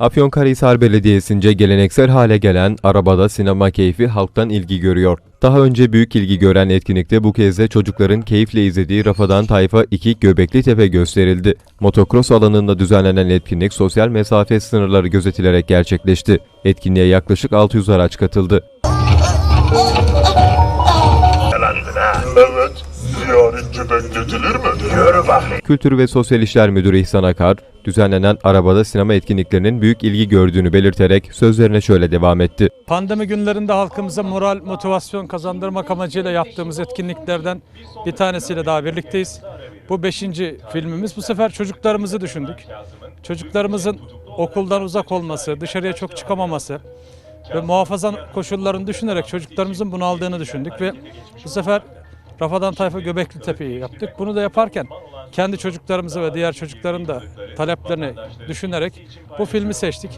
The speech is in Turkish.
Afyonkarahisar Belediyesi'nce geleneksel hale gelen arabada sinema keyfi halktan ilgi görüyor. Daha önce büyük ilgi gören etkinlikte bu kez de çocukların keyifle izlediği Rafadan Tayfa 2 Göbekli Tepe gösterildi. Motokros alanında düzenlenen etkinlik sosyal mesafe sınırları gözetilerek gerçekleşti. Etkinliğe yaklaşık 600 araç katıldı. Evet. Ziyaretçiden geçilir mi? Yürü bakayım. Kültür ve Sosyal İşler Müdürü İhsan Akar, düzenlenen arabada sinema etkinliklerinin büyük ilgi gördüğünü belirterek sözlerine şöyle devam etti. Pandemi günlerinde halkımıza moral, motivasyon kazandırmak amacıyla yaptığımız etkinliklerden bir tanesiyle daha birlikteyiz. Bu beşinci filmimiz. Bu sefer çocuklarımızı düşündük. Çocuklarımızın okuldan uzak olması, dışarıya çok çıkamaması ve muhafaza koşullarını düşünerek çocuklarımızın bunaldığını düşündük ve bu sefer Rafadan Tayfa Göbekli Tepe'yi yaptık. Bunu da yaparken kendi çocuklarımızı ve diğer çocukların da taleplerini düşünerek bu filmi seçtik.